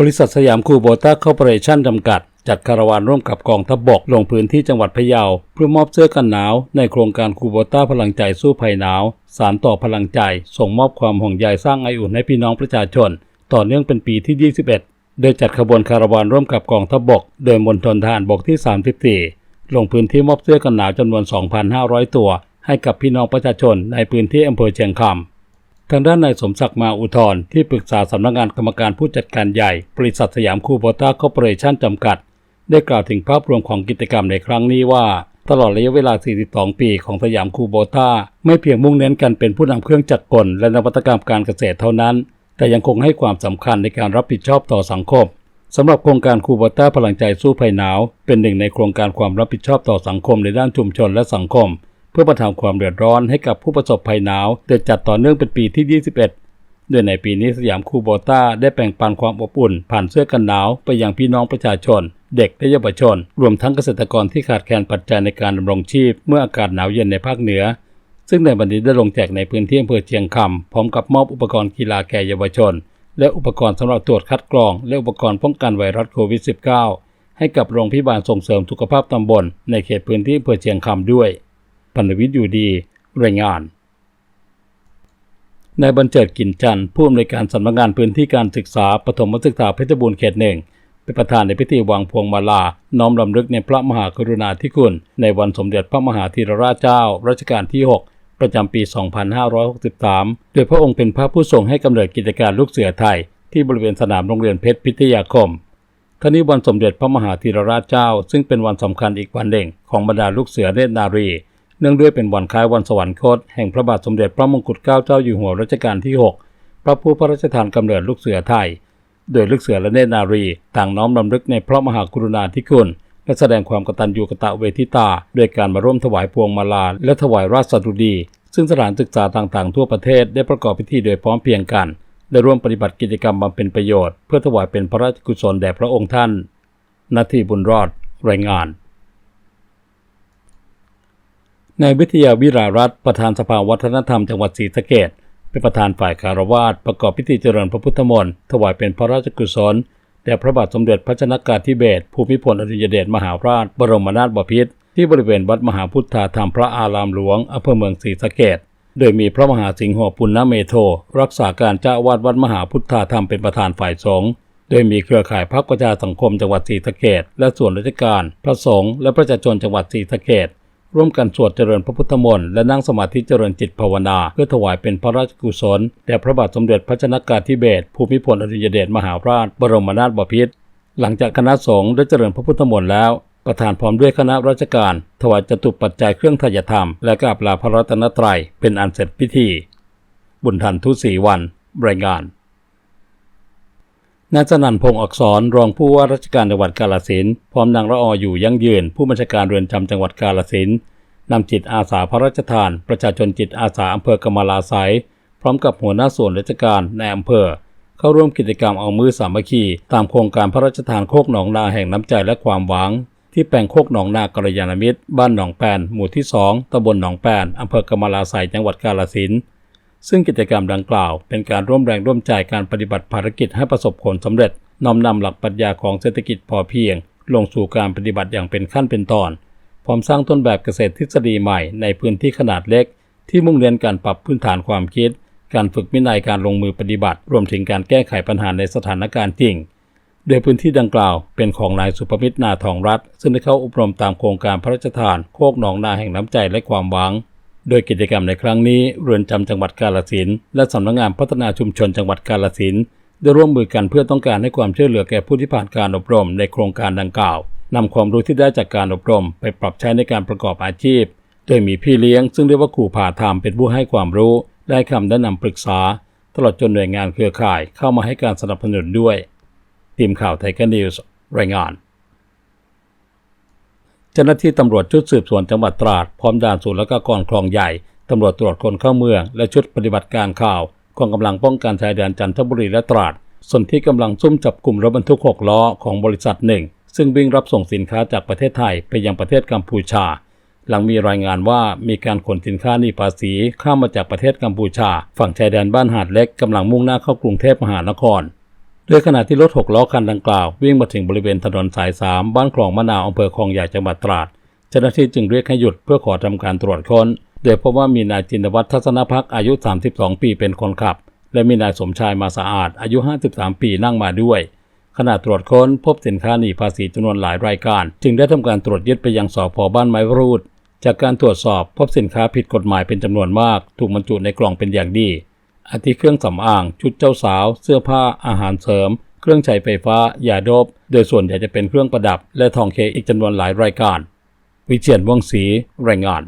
บริษัทสยามคูโบต้าคอร์ปอเรชั่นจำกัด จัดคาราวานร่วมกับกองทัพบบกลงพื้นที่จังหวัดพะเยา เพื่อมอบเสื้อกันหนาว ในโครงการคูโบต้าพลังใจสู้ภัยหนาว สารต่อพลังใจ ส่งมอบความห่วงใยสร้างไออุ่นให้พี่น้องประชาชน ต่อเนื่องเป็นปีที่ 21 โดยจัดขบวนคาราวานร่วมกับกองทัพบบก โดยมณฑลทหารบกที่ 34 ลงพื้นที่มอบเสื้อกันหนาวจำนวน 2,500 ตัว ให้กับพี่น้องประชาชนในพื้นที่อำเภอเชียงคำ ทางด้านนายสมศักดิ์มาอุทธรที่ปรึกษาสำนักงานกรรมการผู้จัดการใหญ่ บริษัทสยามคูโบต้าคอร์ปอเรชั่นจำกัด ได้กล่าวถึงภาพรวมของกิจกรรมในครั้งนี้ว่า ตลอดระยะเวลา 42 ปีของสยามคูโบต้า ไม่เพียงมุ่งเน้นกันเป็นผู้นำเครื่องจักรกลและนวัตกรรมการเกษตรเท่านั้น แต่ยังคงให้ความสำคัญในการรับผิดชอบต่อสังคมสำหรับโครงการคูโบต้าพลังใจสู้ภัยหนาว เป็นหนึ่งในโครงการความรับผิดชอบต่อสังคมในด้านชุมชนและสังคม เพื่อบรรเทาความเดือดร้อนให้กับผู้ประสบภัยหนาวโดยจัดต่อเนื่องเป็นปีที่ 21โดยในปีนี้สยามคูโบต้าได้แบ่งปันความอบอุ่น ผ่านเสื้อกันหนาวไปยังพี่น้องประชาชน เด็กและเยาวชน รวมทั้งเกษตรกรที่ขาดแคลนปัจจัยในการดำรงชีพ เมื่ออากาศหนาวเย็นในภาคเหนือ ซึ่งในบันนี้ได้ลงแจกในพื้นที่อำเภอเชียงคำพร้อมกับมอบอุปกรณ์กีฬาแก่เยาวชน และอุปกรณ์สำหรับตรวจคัดกรอง และอุปกรณ์ป้องกันไวรัสโควิด -19 ให้กับโรงพยาบาลส่งเสริมสุขภาพตำบลในเขตพื้นที่อำเภอเชียงคำด้วย พันธวิทย์อยู่ดีรายงานนายบรรเจิดกินจันทร์ผู้อำนวยการสำนักงานพื้นที่การศึกษาปฐมศึกษาเพชรบูรณ์เขตหนึ่งเป็นประธานในพิธีวางพวงมาลา น้อมรำลึกในพระมหากรุณาธิคุณ ในวันสมเด็จพระมหาธีรราชเจ้า รัชกาลที่ 6 ประจำปี 2563 โดยพระองค์เป็นพระผู้ทรงให้กำเนิดกิจการลูกเสือไทย ที่บริเวณสนามโรงเรียนเพชรพิทยาคมท่านี้วันสมเด็จพระมหาธีรราชเจ้า ซึ่งเป็นวันสำคัญอีกวันหนึ่งของบรรดาลูกเสือเนตรนารี นื่องด้วยเป็นวันคล้ายวันสวรรคตแห่งพระบาทสมเด็จพระมงกุฎเกล้าเจ้าอยู่หัวรัชกาลที่ 6 พระผู้พระราชทานกำเนิดลูกเสือไทย โดยลูกเสือและเนตรนารีต่างน้อมรำลึกในพระมหากรุณาธิคุณและแสดงความกตัญญูกตเวทิตาด้วยการมาร่วมถวายพวงมาลา และถวายราชสดุดี ซึ่งสถานศึกษาต่างๆ ทั่วประเทศได้ประกอบพิธีโดยพร้อมเพียงกันได้ร่วมปฏิบัติกิจกรรมบำเพ็ญประโยชน์ เพื่อถวายเป็นพระราชกุศลแด่พระองค์ท่าน นาทีบุญรอด รายงาน นายวิทยาวิรารัตประธานสภาวัฒนธรรมจังหวัดศรีสะเกษเป็นประธานฝ่ายคารวาสประกอบพิธีเจริญพระพุทธมนต์ถวายเป็นพระราชกุศลแด่พระบาทสมเด็จพระชนากาธิเบศรภูมิพลอดุลยเดชมหาราช บรมนาถบพิตรที่บริเวณวัดมหาพุทธาธรรมพระอารามหลวงอำเภอเมืองศรีสะเกษโดยมีพระมหาสิงห์หปุณณเมโท รักษาการเจ้าวาสวัดมหาพุทธาธรรมเป็นประธานฝ่ายสงฆ์โดยมีเครือข่ายพรรคประชาสังคมจังหวัดศรีสะเกษและส่วนราชการ พระสงฆ์และประชาชนจังหวัดศรีสะเกษ ร่วมกันสวดเจริญพระพุทธมนต์และนั่งสมาธิเจริญจิตภาวนา เพื่อถวายเป็นพระราชกุศลแด่พระบาทสมเด็จพระชนากาธิเบศรภูมิพลอดุลยเดชมหาราช บรมนาถบพิตรหลังจากคณะสงฆ์ได้เจริญพระพุทธมนต์แล้ว ประธานพร้อมด้วยคณะราชการ ถวายจตุปัจจัยเครื่องทายธรรม และกราบลาพระรัตนตรัยเป็นอันเสร็จพิธี บุญทันทุศีวันรายงาน นายสนันพงศ์อักษรรองผู้ว่าราชการจังหวัดกาฬสินพร้อมนางละออยู่ยั่งยืน ผู้บัญชาการเรือนจำจังหวัดกาฬสินนำจิตอาสาพระราชทาน ประชาชนจิตอาสาอำเภอกำมะลาไซพร้อมกับหัวหน้าส่วนราชการในอำเภอ เข้าร่วมกิจกรรมเอามือสามัคคีตามโครงการพระราชทานโคกหนองนาแห่งน้ำใจและความหวัง ที่แปลงโคกหนองนากรยานมิตร บ้านหนองแปนหมู่ที่ 2ตำบลหนองแปนอำเภอกำมะลาไซจังหวัดกาฬสินธุ์ ซึ่งกิจกรรมดังกล่าว เป็นการร่วมแรงร่วมใจการปฏิบัติภารกิจให้ประสบผลสำเร็จน้อมนำหลักปรัชญาของเศรษฐกิจพอเพียง ลงสู่การปฏิบัติอย่างเป็นขั้นเป็นตอน พร้อมสร้างต้นแบบเกษตรทฤษฎีใหม่ในพื้นที่ขนาดเล็ก ที่มุ่งเน้นการปรับพื้นฐานความคิด การฝึกวินัยการลงมือปฏิบัติ รวมถึงการแก้ไขปัญหาในสถานการณ์จริง โดยพื้นที่ดังกล่าวเป็นของนายสุภมิตรนาทองรัฐ ซึ่งได้เข้าอบรมตามโครงการพระราชทานโคกหนองนาแห่งน้ำใจและความหวัง โดยกิจกรรมในครั้งนี้เรือนจำจังหวัดกาฬสินและสำนักงานพัฒนาชุมชนจังหวัดกาฬสินได้ร่วมมือกันเพื่อต้องการให้ความช่วยเหลือแก่ผู้ที่ผ่านการอบรมในโครงการดังกล่าวนำความรู้ที่ได้จากการอบรม ไปปรับใช้ในการประกอบอาชีพ โดยมีพี่เลี้ยง ซึ่งเรียกว่าครูผ่าธรรมเป็นผู้ให้ความรู้ ได้คำแนะนำปรึกษา ตลอดจนหน่วยงานเครือข่ายเข้ามาให้การสนับสนุนด้วย ทีมข่าวไทยแคนิวส์รายงาน เจ้าหน้าที่ตำรวจชุดสืบสวนจังหวัดตราด พร้อมด่านศูนย์และก็กองคลองใหญ่ตำรวจตรวจคนเข้าเมือง และชุดปฏิบัติการข่าวกองกำลังป้องกันชายแดนจันทบุรีและตราด ส่วนที่กำลังซุ่มจับกลุ่มรถบรรทุกหกล้อของบริษัทหนึ่ง ซึ่งวิ่งรับส่งสินค้าจากประเทศไทยไปยังประเทศกัมพูชา หลังมีรายงานว่ามีการขนสินค้าหนีภาษีข้ามมาจากประเทศกัมพูชา ฝั่งชายแดนบ้านหาดเล็กกำลังมุ่งหน้าเข้ากรุงเทพมหานคร โดยขณะที่รถหกล้อคันดังกล่าว วิ่งมาถึงบริเวณถนนสาย 3 บ้านคลองมะนาวอำเภอคลองใหญ่จังหวัดตราดเจ้าหน้าที่จึงเรียกให้หยุดเพื่อขอทำการตรวจค้นโดยพบว่ามีนายจินวัฒน์ทัศนพักอายุ 32 ปีเป็นคนขับ และมีนายสมชายมาสะอาด อายุ 53 ปีนั่งมาด้วยขณะตรวจค้นพบสินค้าหนีภาษีจำนวนหลายรายการ จึงได้ทำการตรวจยึดไปยังสพบ้านไม้รูด จากการตรวจสอบพบสินค้าผิดกฎหมายเป็นจำนวนมาก ถูกบรรจุในกล่องเป็นอย่างดี อาทิเครื่องสำอาง ชุดเจ้าสาว เสื้อผ้า อาหารเสริม เครื่องใช้ไฟฟ้า ยาโดบ โดยส่วนใหญ่จะเป็นเครื่องประดับ และทองเคอีกจำนวนหลายรายการ วิเชียนวงศ์ศรีรายงาน